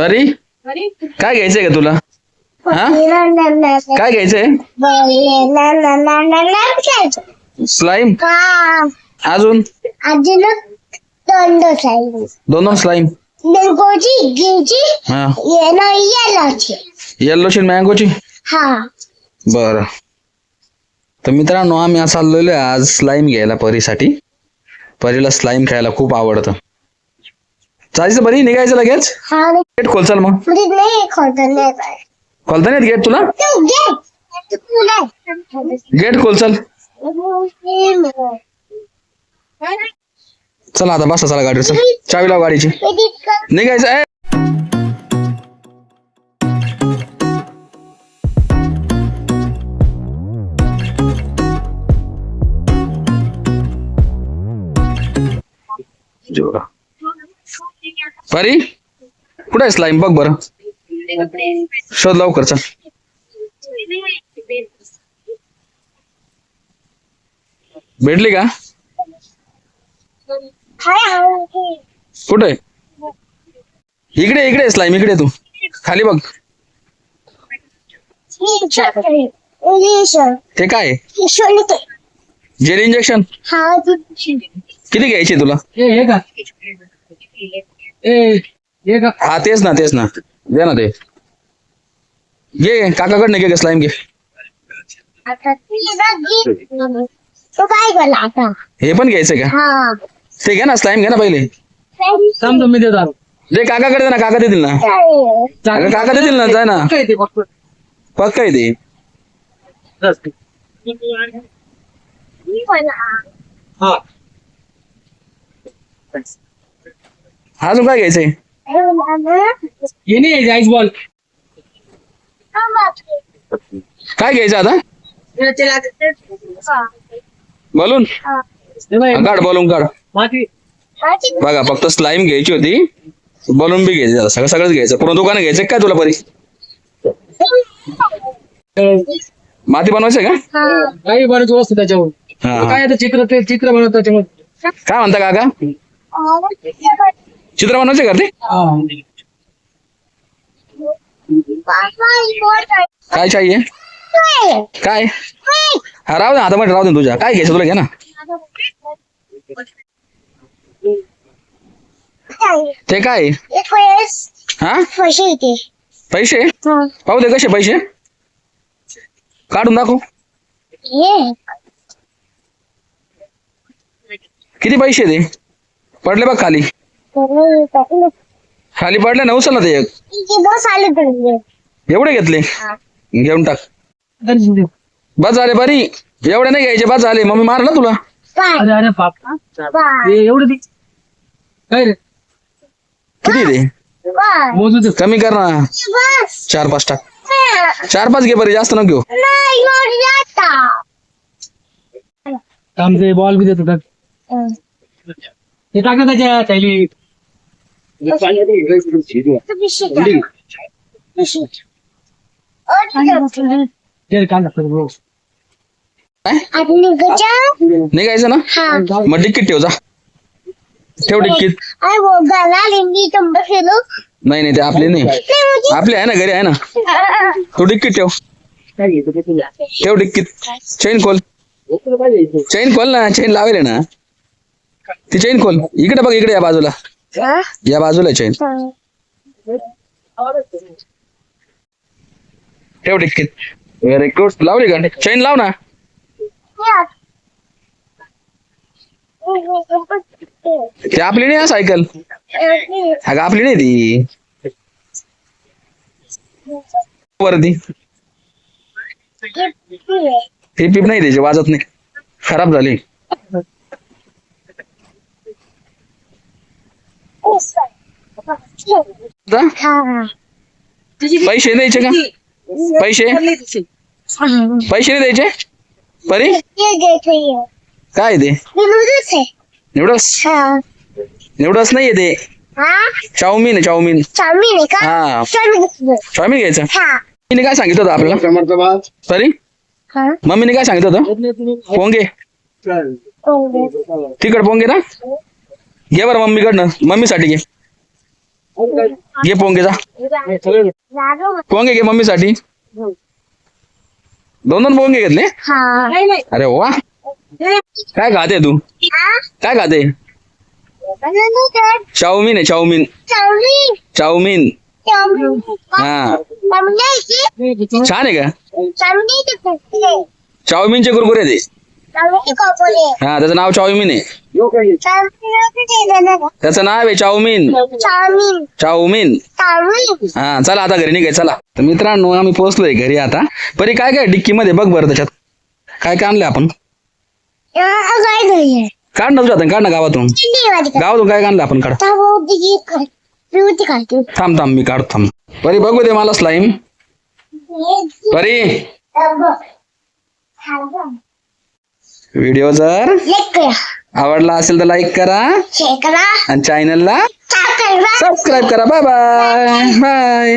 परी? काय घ्यायचंय का तुला? हा? काय घ्यायचंय? स्लाइम? अजून? अजून दोन दोन गिची हा येलो येलोची मँगोची हा. बर. तर मित्रांनो आम्ही आज चाललेलो आहे आज स्लाइम घ्यायला परीसाठी. परीला स्लाइम खायला खूप आवडतं. चालायचं बरी निघायचं लगेच? हा गेट खोलचाल मग. म्हणजे नाही खोलता गेट तुला? तू घे तू नाही. गेट खोलचाल. चला आता बसा चला गाडीवर चल. चावी लाव गाडीची. निघायचं आहे परी? कुठे आहे स्लाईम बघ बरं. शोध लवकर चल. भेटली का? कुठे इकडे इकडे स्लाईम इकडे तू. खाली बघ. ते काय आहे? जेल इंजेक्शन हा तू किती घ्यायचे तुला? ए हे का ए हे का हा तेच ना तेच ना। दे ना ते घे काकाकडनं घे स्लाईम घे आता तू काय केला आता हे पण का हा ते ना स्लाईम ना पहिले? थांब मी देतो दे काकाकडे दे ना काका देतील ना। अगं काका देतील ना जाय ना। काय ते फक्त पक्का। आहे ते हा। अजून काय घ्यायचंय? हे नाही आईस बॉल. काय घ्यायचं आता? बलून? काढ बलून काढ. माती. बघा फक्त स्लाईम घ्यायची होती. बलून बी घ्यायचे सगळं सगळंच घ्यायचं. पूर्ण दुकान घ्यायचं काय तुला परी? माती बनवायचं का? काही बरेच वस्तू त्याच्यावर. हा, हा. काय ते चित्र ते चित्र बनवत त्याच्यावर काय म्हणता काका? चित्र का ते काय चाहिए? काय? दे आता राहू दे तुझ्या. काय तुला घे ना. ते काय? हा? पैसे? पाहू दे कसे पैसे. काढून दाखव. किती पैसे दे पडले बघ खाली. खाली पडले ना उचलला ते? एक बस आले तुझे एवढे घेतले? घेऊन टाक. बस झाले बरी. एवढे नाही घ्यायचे बस झाले. मम्मी मार ना तुला? अरे अरे बाप. बाय हे एवढं ती काय रे? किती दे? मोजू दे. कमी कर ना. चार पाच टाक. चार पाच घे बरी जास्त नको घेऊ. थांब ते बॉल बी देतो टाक. हे. टाक ना त्याच्या थैली ते कांदा बरोबर निघायचं ना? हा. मग डिक्कीत ठेव जा. ठेव डिक्कीत. अरे वो गला लिंगी तुम बसेलो नाही नाही ते आपले नाही. आपले आहे ना घरी आहे ना? तू डिक्कीत ठेव. ठेव डिक्कीत. चैन खोल. चैन खोल ना चैन लावेल ना. ती चैन खोल. इकडे बघ इकडे या बाजूला. या बाजूला चैन ठेव व्हेरी गुड लावली का? चैन लाव ना. ती आपली नाही हा सायकल अगं आपली नाही ती. वरती. ती पीप नाही त्याची वाजत नाही. खराब झाली. पैसे द्यायचे का? पैसे? पैसे नाही द्यायचे? परी? काय ते? एवढंच? एवढंच नाहीये ते. चाऊमिन आहे चाऊमिन. चाऊमिन हा घ्यायचं. हा मम्मीने काय सांगितलं होतं आपल्याला? परी? हा मम्मीने काय सांगितलं होतं? पोंगे? तिकड पोंगे ना? घे बरं मम्मीकडनं. मम्मीसाठी घे. घे पोंगे जा पोंगे घे मम्मीसाठी. दोन दोन पोंगे घेतले? अरे वा. काय खाते तू? काय खाते? चाऊमिन आहे चाऊमिन. चाऊमिन. हा. छान आहे का? चाऊमिनचे कुरकुरे ते हा त्याचं नाव चाऊमिन आहे. त्याचं नाव आहे चाऊमिन. चाऊमिन. हा चला आता घरी निघाय चला. तर मित्रांनो आम्ही पोहोचलोय घरी आता. परी काय काय डिक्की मध्ये बघ बरं त्याच्यात. काय काय आणलंय आपण? काढ ना तुझ्या काढ ना गावातून. गावातून काय आणलं आपण? काढ. पिवती काढते. थांब थांब मी काढतो थांब. परी बघू दे मला स्लाईम परी. व्हिडिओ जर आवडला असेल तर लाईक करा. आणि चॅनलला सबस्क्राईब करा. Bye bye bye